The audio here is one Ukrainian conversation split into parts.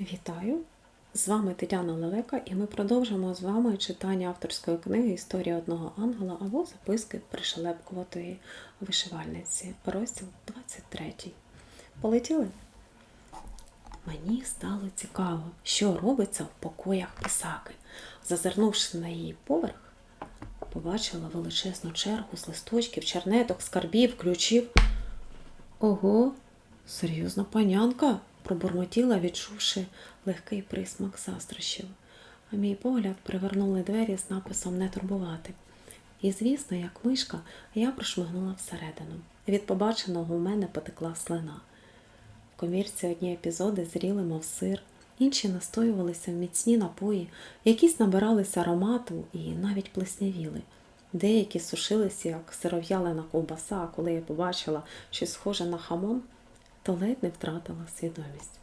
Вітаю! З вами Тетяна Лелека, і ми продовжимо з вами читання авторської книги Історія одного ангела або записки пришелепкуватої вишивальниці. Розділ 23. Полетіли? Мені стало цікаво, що робиться в покоях писаки. Зазирнувши на її поверх, побачила величезну чергу з листочків, чернеток, скарбів, ключів. Ого, серйозна панянка, пробурмотіла, відчувши легкий присмак заздрощів. А мій погляд привернули двері з написом Не турбувати. І, звісно, як мишка, я прошмигнула всередину. Від побаченого у мене потекла слина. В комірці одні епізоди зріли, мов сир, інші настоювалися в міцні напої, якісь набиралися аромату і навіть плеснявіли. Деякі сушилися, як сиров'ялена ковбаса, коли я побачила щось схоже на хамон, то ледь не втратила свідомість.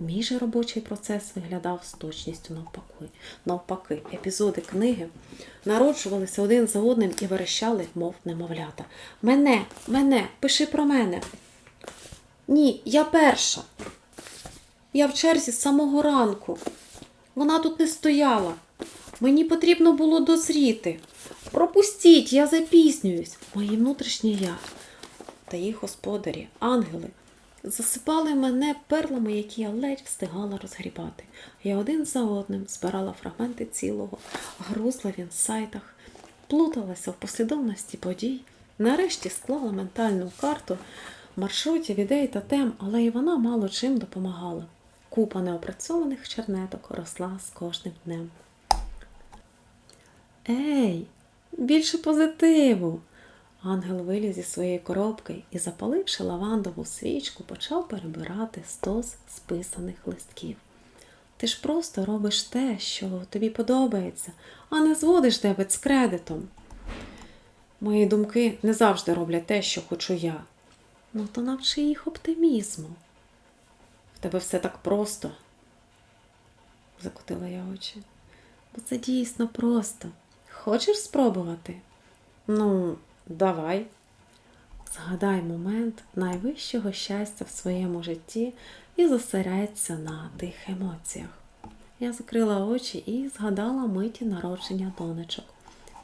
Мій же робочий процес виглядав з точністю навпаки. Навпаки, епізоди книги народжувалися один за одним і верещали, мов немовлята. Мене, мене, пиши про мене. Ні, я перша. Я в черзі з самого ранку. Вона тут не стояла. Мені потрібно було дозріти. Пропустіть, я запізнююсь. Мої внутрішні я та їх господарі, ангели, засипали мене перлами, які я ледь встигала розгрібати. Я один за одним збирала фрагменти цілого, грузла в інсайтах, плуталася в послідовності подій, нарешті склала ментальну карту маршрутів, ідей та тем, але і вона мало чим допомагала. Купа неопрацьованих чернеток росла з кожним днем. Ей, більше позитиву. Ангел виліз зі своєї коробки і, запаливши лавандову свічку, почав перебирати стос списаних листків. Ти ж просто робиш те, що тобі подобається, а не зводиш дебет з кредитом. Мої думки не завжди роблять те, що хочу я. Ну, то навчи їх оптимізму. В тебе все так просто, закотила я очі. Бо це дійсно просто. Хочеш спробувати? Ну, давай. Згадай момент найвищого щастя в своєму житті і зосередься на тих емоціях. Я закрила очі і згадала миті народження донечок.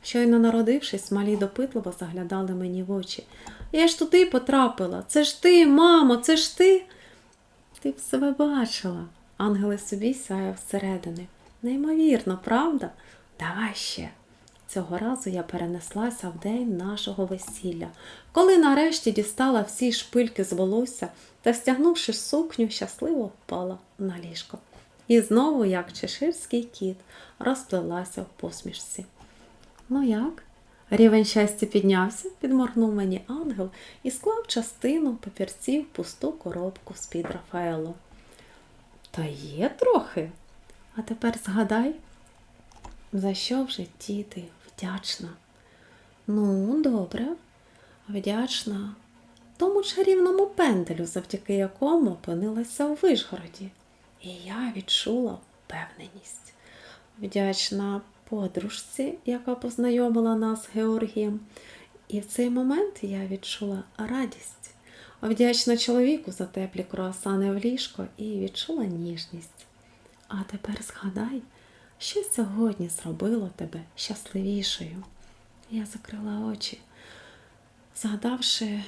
Щойно народившись, малі допитливо заглядали мені в очі. Я ж туди потрапила. Це ж ти, мамо, це ж ти. Ти б себе бачила. Ангели собі сяяв зсередини. Неймовірно, правда? Давай ще. Цього разу я перенеслася в день нашого весілля, коли нарешті дістала всі шпильки з волосся та, стягнувши сукню, щасливо впала на ліжко. І знову, як чеширський кіт, розплилася в посмішці. Ну як? Рівень щастя піднявся, підморгнув мені ангел і склав частину папірців в пусту коробку з-під Рафаело. Та є трохи. А тепер згадай, за що в житті ти вдячна? Ну, добре, вдячна тому чарівному пенделю, завдяки якому опинилася у Вишгороді. І я відчула впевненість. Вдячна подружці, яка познайомила нас з Георгієм. І в цей момент я відчула радість. Вдячна чоловіку за теплі круасани в ліжко і відчула ніжність. А тепер згадай, що сьогодні зробило тебе щасливішою. Я закрила очі, згадавши,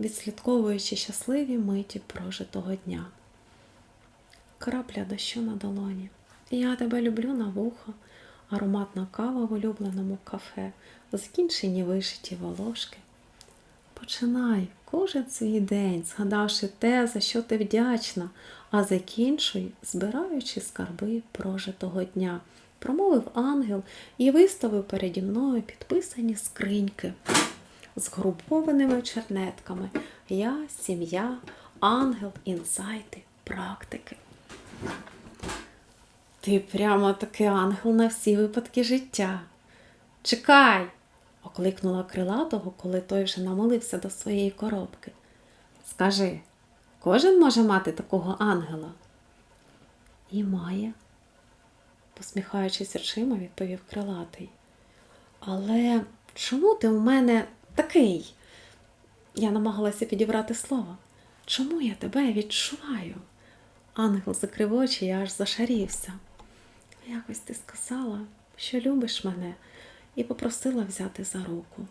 відслідковуючи щасливі миті прожитого дня. Крапля дощу на долоні. Я тебе люблю на вухо, ароматна кава в улюбленому кафе, закінчені вишиті волошки. Починай кожен свій день, згадавши те, за що ти вдячна, а закінчуй, збираючи скарби прожитого дня, промовив ангел і виставив переді мною підписані скриньки з грубованими чернетками. Я, сім'я, ангел, інсайти, практики. Ти прямо таки ангел на всі випадки життя. Чекай! окликнула крилатого, коли той вже намолився до своєї коробки. Скажи, кожен може мати такого ангела? І має, посміхаючись очима, відповів крилатий. Але чому ти у мене такий? Я намагалася підібрати слово. Чому я тебе відчуваю? Ангел закрив очі, я аж зашарівся. Якось ти сказала, що любиш мене, і попросила взяти за руку.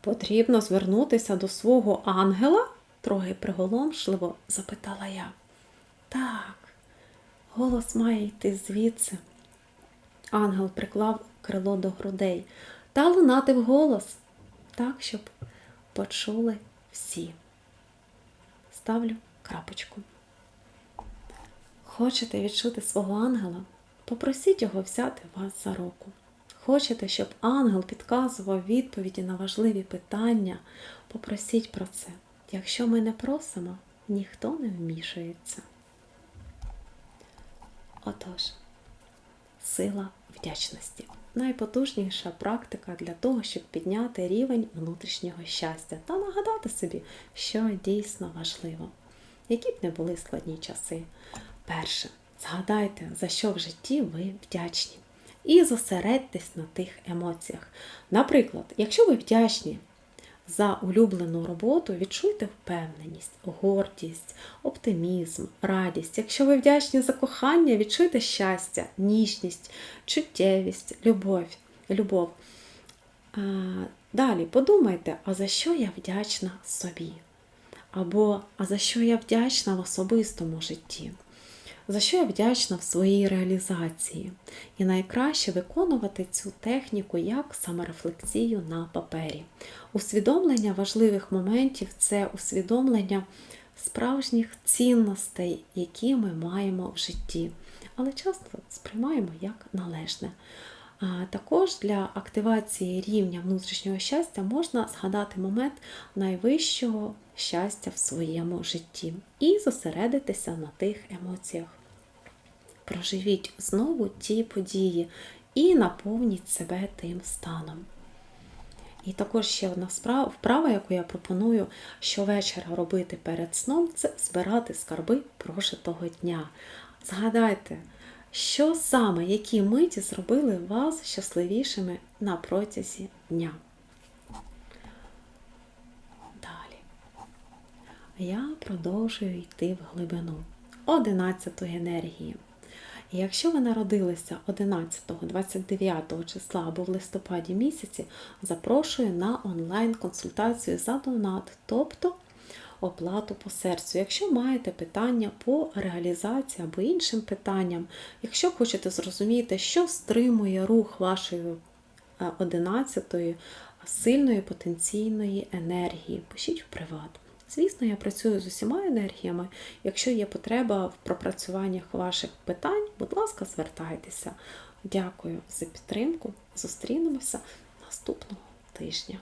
Потрібно звернутися до свого ангела? Трохи приголомшливо запитала я. Так, голос має йти звідси. Ангел приклав крило до грудей та лунати в голос, так, щоб почули всі. Ставлю крапочку. Хочете відчути свого ангела? Попросіть його взяти вас за руку. Хочете, щоб ангел підказував відповіді на важливі питання? Попросіть про це. Якщо ми не просимо, ніхто не вмішується. Отож, сила вдячності найпотужніша практика для того, щоб підняти рівень внутрішнього щастя та нагадати собі, що дійсно важливо, які б не були складні часи. Перше, згадайте, за що в житті ви вдячні. І зосередьтесь на тих емоціях. Наприклад, якщо ви вдячні за улюблену роботу, відчуйте впевненість, гордість, оптимізм, радість. Якщо ви вдячні за кохання, відчуйте щастя, ніжність, чуттєвість, любов. любов. Далі подумайте, а за що я вдячна собі? Або а за що я вдячна в особистому житті? За що я вдячна в своїй реалізації. І найкраще виконувати цю техніку як саморефлексію на папері. Усвідомлення важливих моментів це усвідомлення справжніх цінностей, які ми маємо в житті, але часто сприймаємо як належне. Також для активації рівня внутрішнього щастя можна згадати момент найвищого щастя в своєму житті і зосередитися на тих емоціях. Проживіть знову ті події і наповніть себе тим станом. І також ще одна вправа, яку я пропоную щовечора робити перед сном, це збирати скарби прожитого дня. Згадайте, що саме, які миті зробили вас щасливішими на протязі дня. Далі. Я продовжую йти в глибину 11 енергії. І якщо ви народилися 11, 29 числа або в листопаді місяці, запрошую на онлайн-консультацію за донат, тобто оплату по серцю. Якщо маєте питання по реалізації або іншим питанням, якщо хочете зрозуміти, що стримує рух вашої 11-ї сильної потенційної енергії, пишіть в приват. Звісно, я працюю з усіма енергіями. Якщо є потреба в пропрацюваннях ваших питань, будь ласка, звертайтеся. Дякую за підтримку. Зустрінемося наступного тижня.